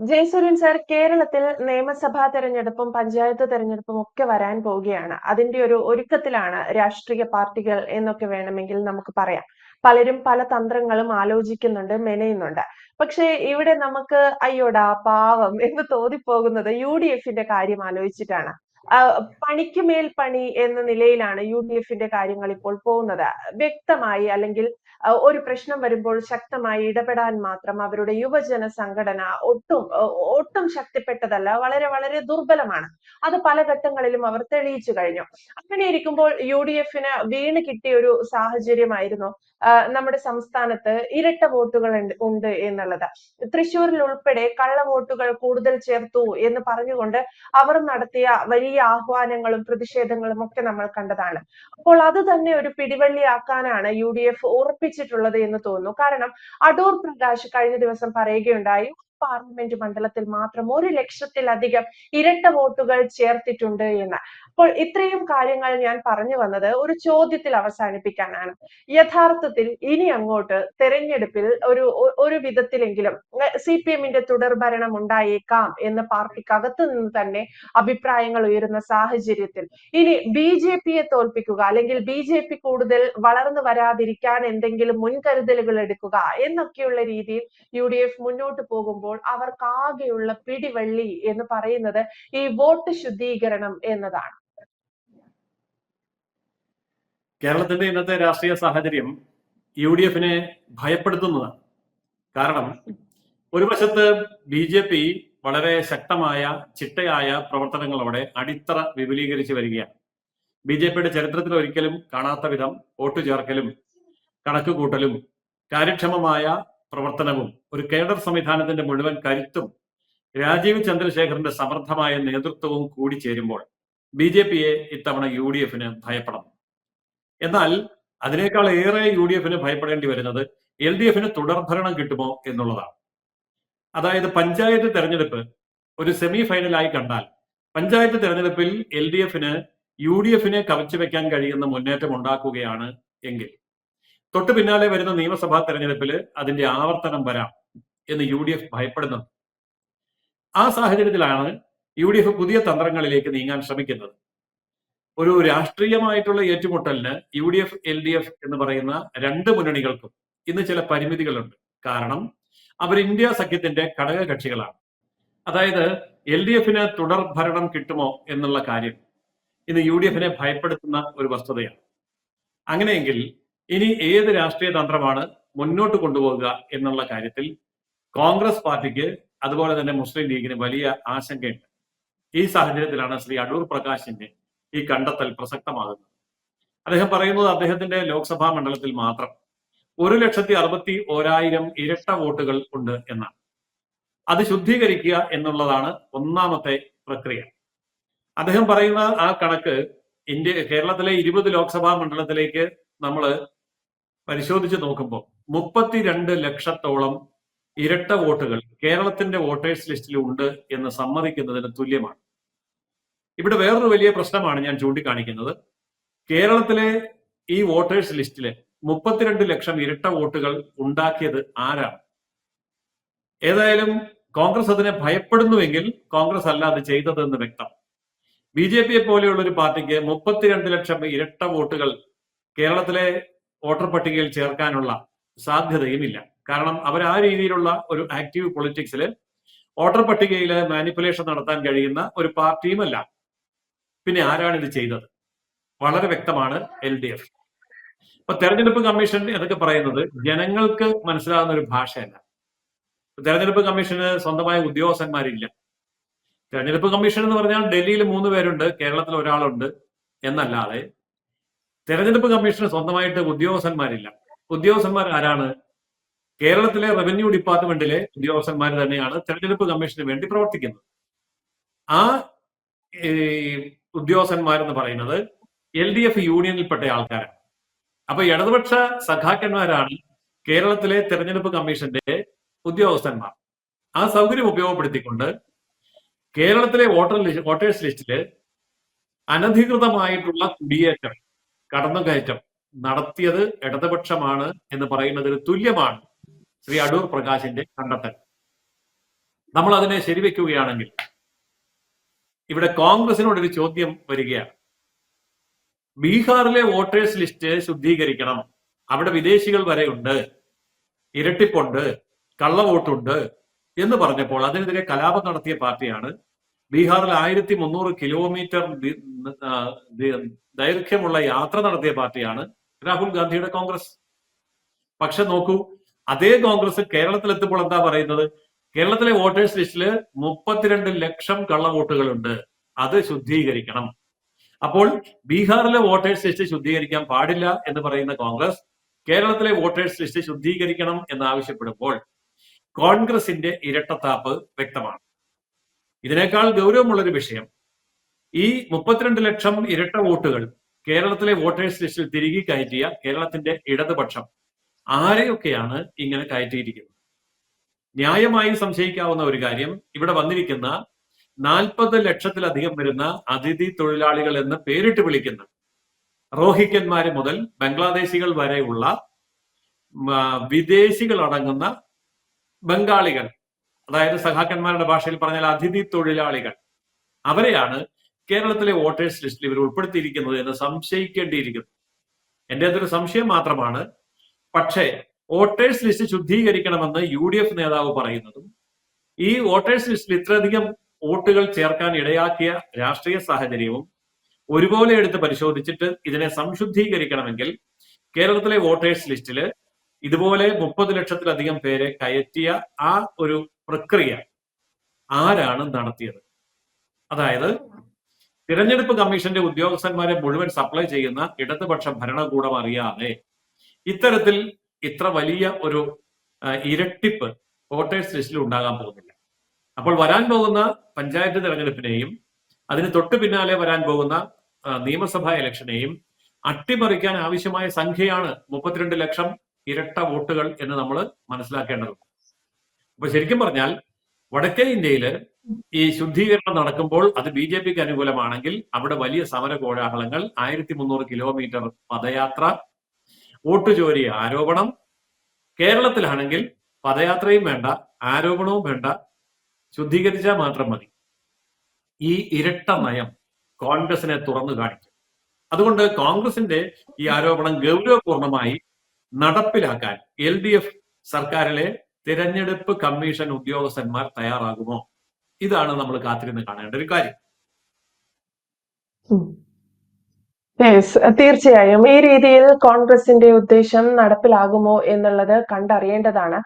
Jayasuryan sir കേരളത്തിൽ നിയമസഭാ തെരഞ്ഞെടുപ്പും പഞ്ചായത്ത് തെരഞ്ഞെടുപ്പും ഒക്കെ വരാൻ പോവുകയാണ്. അതിന്റെ ഒരു ഒരുക്കത്തിലാണ് രാഷ്ട്രീയ പാർട്ടികൾ എന്നൊക്കെ വേണമെങ്കിൽ നമുക്ക് പറയാം. പലരും പല തന്ത്രങ്ങളും ആലോചിക്കുന്നുണ്ട് മെനയുന്നുണ്ട്. പക്ഷേ ഇവിടെ നമുക്ക് അയ്യോടാ പാവം എന്ന് തോന്നിപ്പോകുന്നത് യു ഡി എഫിന്റെ കാര്യം ആലോചിച്ചിട്ടാണ്. പണിക്ക് മേൽ പണി എന്ന നിലയിലാണ് യു ഡി എഫിന്റെ കാര്യങ്ങൾ ഇപ്പോൾ പോകുന്നത്. വ്യക്തമായി അല്ലെങ്കിൽ ഒരു പ്രശ്നം വരുമ്പോൾ ശക്തമായി ഇടപെടാൻ മാത്രം അവരുടെ യുവജന സംഘടന ഒട്ടും ഒട്ടും ശക്തിപ്പെട്ടതല്ല വളരെ വളരെ ദുർബലമാണ്. അത് പല ഘട്ടങ്ങളിലും അവർ തെളിയിച്ചു കഴിഞ്ഞു. അങ്ങനെ ഇരിക്കുമ്പോൾ യു ഡി എഫിന് വീണ് കിട്ടിയ ഒരു സാഹചര്യമായിരുന്നു നമ്മുടെ സംസ്ഥാനത്ത് ഇരട്ട വോട്ടുകൾ ഉണ്ട് എന്നുള്ളത്. തൃശ്ശൂരിൽ ഉൾപ്പെടെ കള്ള വോട്ടുകൾ കൂടുതൽ ചേർത്തു എന്ന് പറഞ്ഞുകൊണ്ട് അവർ നടത്തിയ വലിയ ആഹ്വാനങ്ങളും പ്രതിഷേധങ്ങളും ഒക്കെ നമ്മൾ കണ്ടതാണ്. അപ്പോൾ അത് തന്നെ ഒരു പിടിവള്ളിയാക്കാനാണ് യു ഡി എഫ് ഉറപ്പിച്ചിട്ടുള്ളത് എന്ന് തോന്നുന്നു. കാരണം അടൂർ പ്രകാശ് കഴിഞ്ഞ ദിവസം പറയുകയുണ്ടായി പാർലമെന്റ് മണ്ഡലത്തിൽ മാത്രം ഒരു ലക്ഷത്തിലധികം ഇരട്ട വോട്ടുകൾ ചേർത്തിട്ടുണ്ട് എന്ന്. അപ്പോൾ ഇത്രയും കാര്യങ്ങൾ ഞാൻ പറഞ്ഞു വന്നത് ഒരു ചോദ്യത്തിൽ അവസാനിപ്പിക്കാനാണ്. യഥാർത്ഥത്തിൽ ഇനി അങ്ങോട്ട് തെരഞ്ഞെടുപ്പിൽ ഒരു ഒരു വിധത്തിലെങ്കിലും സി പി എമ്മിന്റെ തുടർ ഭരണം ഉണ്ടായേക്കാം എന്ന് പാർട്ടിക്കകത്ത് നിന്ന് തന്നെ അഭിപ്രായങ്ങൾ ഉയരുന്ന സാഹചര്യത്തിൽ ഇനി ബി ജെ പിയെ തോൽപ്പിക്കുക അല്ലെങ്കിൽ ബി ജെ പി കൂടുതൽ വളർന്നു വരാതിരിക്കാൻ എന്തെങ്കിലും മുൻകരുതലുകൾ എടുക്കുക എന്നൊക്കെയുള്ള രീതിയിൽ യു ഡി എഫ് മുന്നോട്ട് പോകുമ്പോൾ അവർക്കാകെയുള്ള പിടിവള്ളി എന്ന് പറയുന്നത് ഈ വോട്ട് ശുദ്ധീകരണം എന്നതാണ്. കേരളത്തിന്റെ ഇന്നത്തെ രാഷ്ട്രീയ സാഹചര്യം യു ഡി എഫിനെ ഭയപ്പെടുത്തുന്നതാണ്. കാരണം ഒരു വശത്ത് ബി ജെ പി വളരെ ശക്തമായ ചിട്ടയായ പ്രവർത്തനങ്ങളോടെ അടിത്തറ വിപുലീകരിച്ച് വരികയാണ്. ബി ജെ പിയുടെ ചരിത്രത്തിൽ ഒരിക്കലും കാണാത്ത വിധം വോട്ട് ചേർക്കലും കണക്ക് കൂട്ടലും കാര്യക്ഷമമായ പ്രവർത്തനവും ഒരു കേഡർ സംവിധാനത്തിന്റെ മുഴുവൻ കരുത്തും രാജീവ് ചന്ദ്രശേഖറിന്റെ സമർത്ഥമായ നേതൃത്വവും കൂടി ചേരുമ്പോൾ ബി ജെ പിയെ ഇത്തവണ യു ഡി എഫിന് ഭയപ്പെടണം. എന്നാൽ അതിനേക്കാൾ ഏറെ യു ഡി എഫിന് ഭയപ്പെടേണ്ടി വരുന്നത് എൽ ഡി എഫിന് തുടർഭരണം കിട്ടുമോ എന്നുള്ളതാണ്. അതായത് പഞ്ചായത്ത് തെരഞ്ഞെടുപ്പ് ഒരു സെമി ഫൈനലായി കണ്ടാൽ പഞ്ചായത്ത് തെരഞ്ഞെടുപ്പിൽ എൽ ഡി എഫിന് യു ഡി എഫിനെ കവച്ചു വെക്കാൻ കഴിയുന്ന മുന്നേറ്റം ഉണ്ടാക്കുകയാണ് എങ്കിൽ തൊട്ടു പിന്നാലെ വരുന്ന നിയമസഭാ തെരഞ്ഞെടുപ്പിൽ അതിന്റെ ആവർത്തനം വരാം എന്ന് യു ഡി എഫ് ഭയപ്പെടുന്നത്. ആ സാഹചര്യത്തിലാണ് യു ഡി എഫ് പുതിയ തന്ത്രങ്ങളിലേക്ക് നീങ്ങാൻ ശ്രമിക്കുന്നത്. ഒരു രാഷ്ട്രീയമായിട്ടുള്ള ഏറ്റുമുട്ടലിന് U D F L D F എന്ന് പറയുന്ന രണ്ട് മുന്നണികൾക്കും ഇന്ന് ചില പരിമിതികളുണ്ട്. കാരണം അവർ ഇന്ത്യ സഖ്യത്തിന്റെ ഘടക കക്ഷികളാണ് അതായത് എൽ ഡി എഫിന് തുടർ ഭരണം കിട്ടുമോ എന്നുള്ള കാര്യം ഇന്ന് യു ഡി എഫിനെ ഭയപ്പെടുത്തുന്ന ഒരു വസ്തുതയാണ്. അങ്ങനെയെങ്കിൽ ഇനി ഏത് രാഷ്ട്രീയ തന്ത്രമാണ് മുന്നോട്ട് കൊണ്ടുപോകുക എന്നുള്ള കാര്യത്തിൽ കോൺഗ്രസ് പാർട്ടിക്ക് അതുപോലെ തന്നെ മുസ്ലിം ലീഗിന് വലിയ ആശങ്കയുണ്ട്. ഈ സാഹചര്യത്തിലാണ് ശ്രീ അടൂർ പ്രകാശിന്റെ ഈ കണ്ടെത്തൽ പ്രസക്തമാകുന്നത്. അദ്ദേഹം പറയുന്നത് അദ്ദേഹത്തിന്റെ ലോക്സഭാ മണ്ഡലത്തിൽ മാത്രം ഒരു ലക്ഷത്തി അറുപത്തി ഓരായിരം ഇരട്ട വോട്ടുകൾ ഉണ്ട് എന്നാണ്. അത് ശുദ്ധീകരിക്കുക എന്നുള്ളതാണ് ഒന്നാമത്തെ പ്രക്രിയ. അദ്ദേഹം പറയുന്ന ആ കണക്ക് ഇന്ത്യ കേരളത്തിലെ ഇരുപത് ലോക്സഭാ മണ്ഡലത്തിലേക്ക് നമ്മൾ പരിശോധിച്ച് നോക്കുമ്പോൾ മുപ്പത്തിരണ്ട് ലക്ഷത്തോളം ഇരട്ട വോട്ടുകൾ കേരളത്തിന്റെ വോട്ടേഴ്സ് ലിസ്റ്റിൽ ഉണ്ട് എന്ന് സമ്മതിക്കുന്നതിന് തുല്യമാണ്. ഇവിടെ വേറൊരു വലിയ പ്രശ്നമാണ് ഞാൻ ചൂണ്ടിക്കാണിക്കുന്നത്. കേരളത്തിലെ ഈ വോട്ടേഴ്സ് ലിസ്റ്റിലെ മുപ്പത്തിരണ്ട് ലക്ഷം ഇരട്ട വോട്ടുകൾ ഉണ്ടാക്കിയത് ആരാണ്? ഏതായാലും കോൺഗ്രസ് അതിനെ ഭയപ്പെടുന്നുവെങ്കിൽ കോൺഗ്രസ് അല്ല അത് ചെയ്തതെന്ന് വ്യക്തം. ബി ജെ പിയെ പോലെയുള്ള ഒരു പാർട്ടിക്ക് മുപ്പത്തിരണ്ട് ലക്ഷം ഇരട്ട വോട്ടുകൾ കേരളത്തിലെ വോട്ടർ പട്ടികയിൽ ചേർക്കാനുള്ള സാധ്യതയുമില്ല. കാരണം അവർ ആ രീതിയിലുള്ള ഒരു ആക്റ്റീവ് പൊളിറ്റിക്സിൽ വോട്ടർ പട്ടികയിൽ മാനിപ്പുലേഷൻ നടത്താൻ കഴിയുന്ന ഒരു പാർട്ടിയുമല്ല. പിന്നെ ആരാണ് ഇത് ചെയ്തത്? വളരെ വ്യക്തമാണ് എൽ ഡി എഫ്. ഇപ്പൊ തെരഞ്ഞെടുപ്പ് കമ്മീഷൻ എന്നൊക്കെ പറയുന്നത് ജനങ്ങൾക്ക് മനസ്സിലാകുന്ന ഒരു ഭാഷയല്ല. തെരഞ്ഞെടുപ്പ് കമ്മീഷന് സ്വന്തമായ ഉദ്യോഗസ്ഥന്മാരില്ല. തെരഞ്ഞെടുപ്പ് കമ്മീഷൻ എന്ന് പറഞ്ഞാൽ ഡൽഹിയിൽ മൂന്ന് പേരുണ്ട് കേരളത്തിൽ ഒരാളുണ്ട് എന്നല്ലാതെ തെരഞ്ഞെടുപ്പ് കമ്മീഷന് സ്വന്തമായിട്ട് ഉദ്യോഗസ്ഥന്മാരില്ല. ഉദ്യോഗസ്ഥന്മാർ ആരാണ്? കേരളത്തിലെ റവന്യൂ ഡിപ്പാർട്ട്മെന്റിലെ ഉദ്യോഗസ്ഥന്മാർ തന്നെയാണ് തെരഞ്ഞെടുപ്പ് കമ്മീഷന് വേണ്ടി പ്രവർത്തിക്കുന്നത്. ആ ഉദ്യോഗസ്ഥന്മാരെന്ന് പറയുന്നത് എൽ ഡി എഫ് യൂണിയനിൽപ്പെട്ട ആൾക്കാരാണ്. അപ്പൊ ഇടതുപക്ഷ സഖാക്കന്മാരാണ് കേരളത്തിലെ തെരഞ്ഞെടുപ്പ് കമ്മീഷന്റെ ഉദ്യോഗസ്ഥന്മാർ. ആ സൗകര്യം ഉപയോഗപ്പെടുത്തിക്കൊണ്ട് കേരളത്തിലെ വോട്ടർ ലിസ്റ്റ് വോട്ടേഴ്സ് ലിസ്റ്റിൽ അനധികൃതമായിട്ടുള്ള കുടിയേറ്റം കടന്നുകയറ്റം നടത്തിയത് ഇടതുപക്ഷമാണ് എന്ന് പറയുന്നതിന് തുല്യമാണ് ശ്രീ അടൂർ പ്രകാശിന്റെ കണ്ടെത്തൽ. നമ്മൾ അതിനെ ശരിവെക്കുകയാണെങ്കിൽ ഇവിടെ കോൺഗ്രസിനോട് ഒരു ചോദ്യം വരികയാണ്. ബീഹാറിലെ വോട്ടേഴ്സ് ലിസ്റ്റ് ശുദ്ധീകരിക്കണം. അവിടെ വിദേശികൾ വരെ ഉണ്ട് ഇരട്ടിപ്പുണ്ട് കള്ളവോട്ടുണ്ട് എന്ന് പറഞ്ഞപ്പോൾ അതിനെതിരെ കലാപം നടത്തിയ പാർട്ടിയാണ് ബീഹാറിൽ ആയിരത്തി മുന്നൂറ് കിലോമീറ്റർ ദൈർഘ്യമുള്ള യാത്ര നടത്തിയ പാർട്ടിയാണ് രാഹുൽ ഗാന്ധിയുടെ കോൺഗ്രസ്. പക്ഷെ നോക്കൂ അതേ കോൺഗ്രസ് കേരളത്തിൽ എത്തുമ്പോൾ എന്താ പറയുന്നത്? കേരളത്തിലെ വോട്ടേഴ്സ് ലിസ്റ്റിൽ മുപ്പത്തിരണ്ട് ലക്ഷം കള്ളവോട്ടുകളുണ്ട് അത് ശുദ്ധീകരിക്കണം. അപ്പോൾ ബീഹാറിലെ വോട്ടേഴ്സ് ലിസ്റ്റ് ശുദ്ധീകരിക്കാൻ പാടില്ല എന്ന് പറയുന്ന കോൺഗ്രസ് കേരളത്തിലെ വോട്ടേഴ്സ് ലിസ്റ്റ് ശുദ്ധീകരിക്കണം എന്ന് ആവശ്യപ്പെടുമ്പോൾ കോൺഗ്രസിന്റെ ഇരട്ടത്താപ്പ് വ്യക്തമാണ്. ഇതിനേക്കാൾ ഗൗരവമുള്ളൊരു വിഷയം ഈ മുപ്പത്തിരണ്ട് ലക്ഷം ഇരട്ട വോട്ടുകൾ കേരളത്തിലെ വോട്ടേഴ്സ് ലിസ്റ്റിൽ തിരികെ കയറ്റിയ കേരളത്തിന്റെ ഇടതുപക്ഷം ആരെയൊക്കെയാണ് ഇങ്ങനെ കയറ്റിയിരിക്കുന്നത്? ന്യായമായി സംശയിക്കാവുന്ന ഒരു കാര്യം ഇവിടെ വന്നിരിക്കുന്ന നാൽപ്പത് ലക്ഷത്തിലധികം വരുന്ന അതിഥി തൊഴിലാളികൾ എന്ന് പേരിട്ട് വിളിക്കുന്ന റോഹിക്കന്മാര് മുതൽ ബംഗ്ലാദേശികൾ വരെയുള്ള വിദേശികൾ അടങ്ങുന്ന ബംഗാളികൾ അതായത് സഖാക്കന്മാരുടെ ഭാഷയിൽ പറഞ്ഞാൽ അതിഥി തൊഴിലാളികൾ അവരെയാണ് കേരളത്തിലെ വോട്ടേഴ്സ് ലിസ്റ്റിൽ ഇവർ ഉൾപ്പെടുത്തിയിരിക്കുന്നത് എന്ന് സംശയിക്കേണ്ടിയിരിക്കുന്നു. എന്റെ അതൊരു സംശയം മാത്രമാണ്. പക്ഷേ വോട്ടേഴ്സ് ലിസ്റ്റ് ശുദ്ധീകരിക്കണമെന്ന് യു ഡി എഫ് നേതാവ് പറയുന്നതും ഈ വോട്ടേഴ്സ് ലിസ്റ്റിൽ ഇത്രയധികം വോട്ടുകൾ ചേർക്കാൻ ഇടയാക്കിയ രാഷ്ട്രീയ സാഹചര്യവും ഒരുപോലെ എടുത്ത് പരിശോധിച്ചിട്ട് ഇതിനെ സംശുദ്ധീകരിക്കണമെങ്കിൽ കേരളത്തിലെ വോട്ടേഴ്സ് ലിസ്റ്റിൽ ഇതുപോലെ മുപ്പത് ലക്ഷത്തിലധികം പേരെ കയറ്റിയ ആ ഒരു പ്രക്രിയ ആരാണ് നടത്തിയത്? അതായത് തിരഞ്ഞെടുപ്പ് കമ്മീഷന്റെ ഉദ്യോഗസ്ഥന്മാരെ മുഴുവൻ സപ്ലൈ ചെയ്യുന്ന ഇടതുപക്ഷ ഭരണകൂടം അറിയാതെ ഇത്തരത്തിൽ ഇത്ര വലിയ ഒരു ഇരട്ടിപ്പ് വോട്ടേഴ്സ് ലിസ്റ്റിൽ ഉണ്ടാകാൻ പോകുന്നില്ല. അപ്പോൾ വരാൻ പോകുന്ന പഞ്ചായത്ത് തെരഞ്ഞെടുപ്പിനെയും അതിന് തൊട്ടു പിന്നാലെ വരാൻ പോകുന്ന നിയമസഭാ ഇലക്ഷനെയും അട്ടിമറിക്കാൻ ആവശ്യമായ സംഖ്യയാണ് മുപ്പത്തിരണ്ട് ലക്ഷം ഇരട്ട വോട്ടുകൾ എന്ന് നമ്മൾ മനസ്സിലാക്കേണ്ടതുണ്ട്. അപ്പൊ ശരിക്കും പറഞ്ഞാൽ വടക്കേ ഇന്ത്യയിൽ ഈ ശുദ്ധീകരണം നടക്കുമ്പോൾ അത് ബി ജെ പിക്ക് അനുകൂലമാണെങ്കിൽ അവിടെ വലിയ സമര കോലാഹലങ്ങൾ ആയിരത്തി മുന്നൂറ് കിലോമീറ്റർ പദയാത്ര വോട്ട് ചോരി ആരോപണം. കേരളത്തിലാണെങ്കിൽ പദയാത്രയും വേണ്ട ആരോപണവും വേണ്ട ശുദ്ധീകരിച്ചാൽ മാത്രം മതി. ഈ ഇരട്ട നയം കോൺഗ്രസിനെ തുറന്നു കാണിക്കും. അതുകൊണ്ട് കോൺഗ്രസിന്റെ ഈ ആരോപണം ഗൗരവപൂർണമായി നടപ്പിലാക്കാൻ എൽ സർക്കാരിലെ തിരഞ്ഞെടുപ്പ് കമ്മീഷൻ ഉദ്യോഗസ്ഥന്മാർ തയ്യാറാകുമോ? ഇതാണ് നമ്മൾ കാത്തിരുന്ന് കാണേണ്ട ഒരു കാര്യം. യെസ് തീർച്ചയായും. ഈ രീതിയിൽ കോൺഗ്രസിന്റെ ഉദ്ദേശം നടപ്പിലാകുമോ എന്നുള്ളത് കണ്ടറിയേണ്ടതാണ്.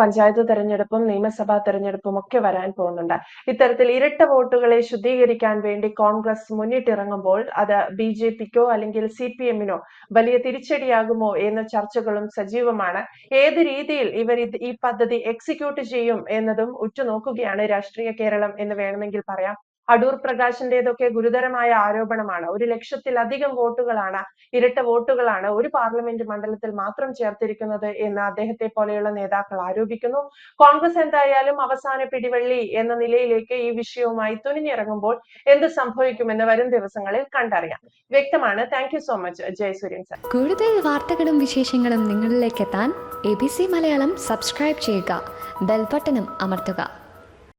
പഞ്ചായത്ത് തെരഞ്ഞെടുപ്പും നിയമസഭാ തെരഞ്ഞെടുപ്പും ഒക്കെ വരാൻ പോകുന്നുണ്ട്. ഇത്തരത്തിൽ ഇരട്ട വോട്ടുകളെ ശുദ്ധീകരിക്കാൻ വേണ്ടി കോൺഗ്രസ് മുന്നിട്ടിറങ്ങുമ്പോൾ അത് ബി ജെ പിക്കോ അല്ലെങ്കിൽ സി പി എമ്മിനോ വലിയ തിരിച്ചടിയാകുമോ എന്ന ചർച്ചകളും സജീവമാണ്. ഏത് രീതിയിൽ ഇവർ ഈ പദ്ധതി എക്സിക്യൂട്ട് ചെയ്യും എന്നതും ഉറ്റുനോക്കുകയാണ് രാഷ്ട്രീയ കേരളം എന്ന് വേണമെങ്കിൽ പറയാം. അടൂർ പ്രകാശിന്റേതൊക്കെ ഗുരുതരമായ ആരോപണമാണ്. ഒരു ലക്ഷത്തിലധികം വോട്ടുകളാണ് ഇരട്ട വോട്ടുകളാണ് ഒരു പാർലമെന്റ് മണ്ഡലത്തിൽ മാത്രം ചേർത്തിരിക്കുന്നത് എന്ന് അദ്ദേഹത്തെ പോലെയുള്ള നേതാക്കൾ ആരോപിക്കുന്നു. കോൺഗ്രസ് എന്തായാലും അവസാന പിടിവള്ളി എന്ന നിലയിലേക്ക് ഈ വിഷയവുമായി തുനിഞ്ഞിറങ്ങുമ്പോൾ എന്ത് സംഭവിക്കുമെന്ന് വരും ദിവസങ്ങളിൽ കണ്ടറിയാം. വ്യക്തമാണ്. Thank so much Jayasuryan sir കൂടുതൽ വാർത്തകളും വിശേഷങ്ങളും നിങ്ങളിലേക്ക് എത്താൻ A B C Malayalam subscribe ചെയ്യുക ബെൽബട്ടനും അമർത്തുക.